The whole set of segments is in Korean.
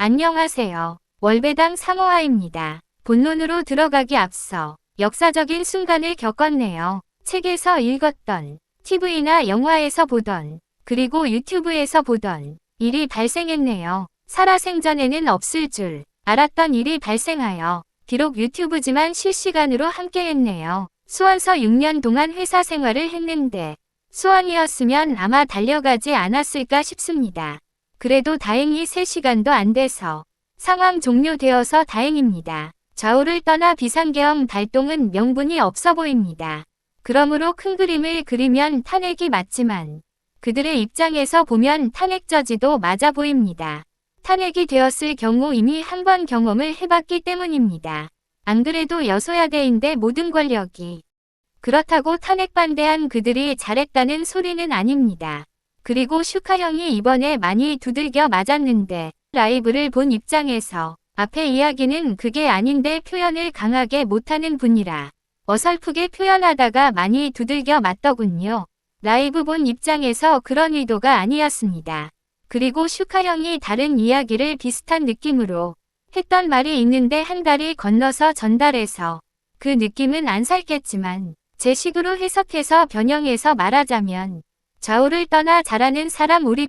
안녕하세요. 월배당 상호아입니다. 본론으로 들어가기 앞서 역사적인 순간을 겪었네요. 책에서 읽었던, TV나 영화에서 보던, 그리고 유튜브에서 보던 일이 발생했네요. 살아생전에는 없을 줄 알았던 일이 발생하여 비록 유튜브지만 실시간으로 함께했네요. 수원서 6년 동안 회사 생활을 했는데 수원이었으면 아마 달려가지 않았을까 싶습니다. 그래도 다행히 3시간도 안 돼서 상황 종료되어서 다행입니다. 좌우를 떠나 비상계엄 발동은 명분이 없어 보입니다. 그러므로 큰 그림을 그리면 탄핵이 맞지만 그들의 입장에서 보면 탄핵 저지도 맞아 보입니다. 탄핵이 되었을 경우 이미 한 번 경험을 해봤기 때문입니다. 안 그래도 여소야대인데 모든 권력이 그렇다고 탄핵 반대한 그들이 잘했다는 소리는 아닙니다. 그리고 슈카 형이 이번에 많이 두들겨 맞았는데 라이브를 본 입장에서 앞에 이야기는 그게 아닌데 표현을 강하게 못하는 분이라 어설프게 표현하다가 많이 두들겨 맞더군요. 라이브 본 입장에서 그런 의도가 아니었습니다. 그리고 슈카 형이 다른 이야기를 비슷한 느낌으로 했던 말이 있는데 한 달이 건너서 전달해서 그 느낌은 안 살겠지만 제 식으로 해석해서 변형해서 말하자면 좌우를 떠나 잘하는 사람 우리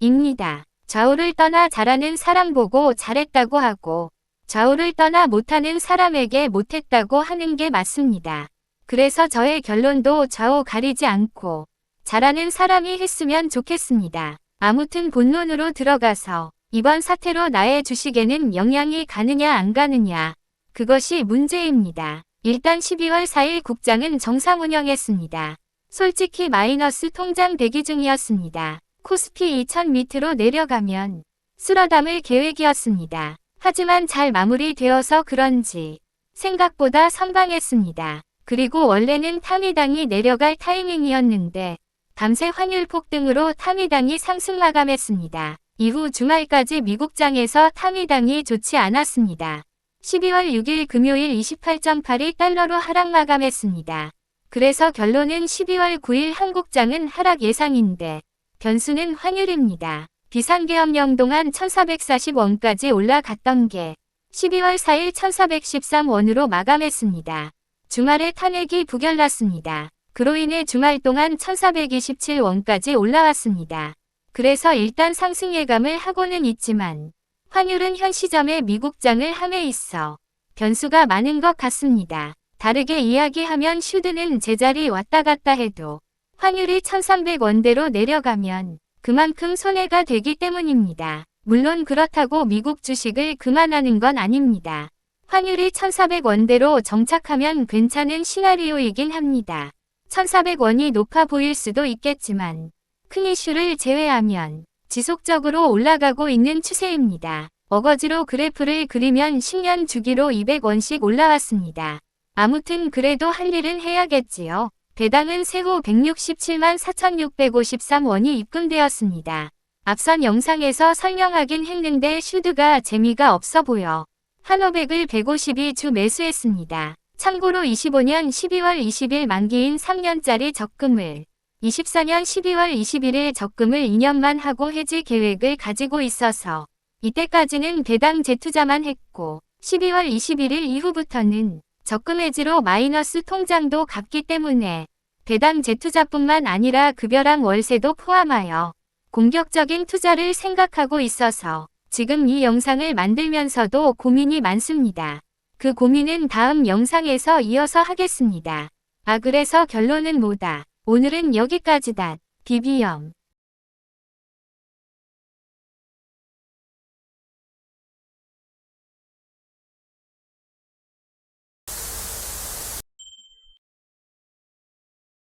편입니다. 좌우를 떠나 잘하는 사람 보고 잘했다고 하고 좌우를 떠나 못하는 사람에게 못했다고 하는 게 맞습니다. 그래서 저의 결론도 좌우 가리지 않고 잘하는 사람이 했으면 좋겠습니다. 아무튼 본론으로 들어가서 이번 사태로 나의 주식에는 영향이 가느냐 안 가느냐 그것이 문제입니다. 일단 12월 4일 국장은 정상 운영했습니다. 솔직히 마이너스 통장 대기 중이었습니다. 코스피 2000 밑으로 내려가면 쓸어 담을 계획이었습니다. 하지만 잘 마무리되어서 그런지 생각보다 선방했습니다. 그리고 원래는 타미당이 내려갈 타이밍이었는데 밤새 환율 폭등으로 타미당이 상승 마감했습니다. 이후 주말까지 미국장에서 타미당이 좋지 않았습니다. 12월 6일 금요일 28.82달러로 하락 마감했습니다. 그래서 결론은 12월 9일 한국장은 하락 예상인데 변수는 환율입니다. 비상계엄령 동안 1440원까지 올라갔던 게 12월 4일 1413원으로 마감했습니다. 주말에 탄핵이 부결났습니다. 그로 인해 주말 동안 1427원까지 올라왔습니다. 그래서 일단 상승 예감을 하고는 있지만 환율은 현 시점에 미국장을 함에 있어 변수가 많은 것 같습니다. 다르게 이야기하면 슈드는 제자리 왔다 갔다 해도 환율이 1300원대로 내려가면 그만큼 손해가 되기 때문입니다. 물론 그렇다고 미국 주식을 그만하는 건 아닙니다. 환율이 1400원대로 정착하면 괜찮은 시나리오이긴 합니다. 1400원이 높아 보일 수도 있겠지만 큰 이슈를 제외하면 지속적으로 올라가고 있는 추세입니다. 어거지로 그래프를 그리면 10년 주기로 200원씩 올라왔습니다. 아무튼 그래도 할 일은 해야겠지요. 배당은 세후 167만 4,653원이 입금되었습니다. 앞선 영상에서 설명하긴 했는데 슈드가 재미가 없어 보여 한오백을 150이 주 매수했습니다. 참고로 25년 12월 20일 만기인 3년짜리 적금을 24년 12월 21일 적금을 2년만 하고 해지 계획을 가지고 있어서 이때까지는 배당 재투자만 했고 12월 21일 이후부터는 적금 해지로 마이너스 통장도 갚기 때문에 배당 재투자뿐만 아니라 급여랑 월세도 포함하여 공격적인 투자를 생각하고 있어서 지금 이 영상을 만들면서도 고민이 많습니다. 그 고민은 다음 영상에서 이어서 하겠습니다. 아 그래서 결론은 뭐다. 오늘은 여기까지다. 비비엄.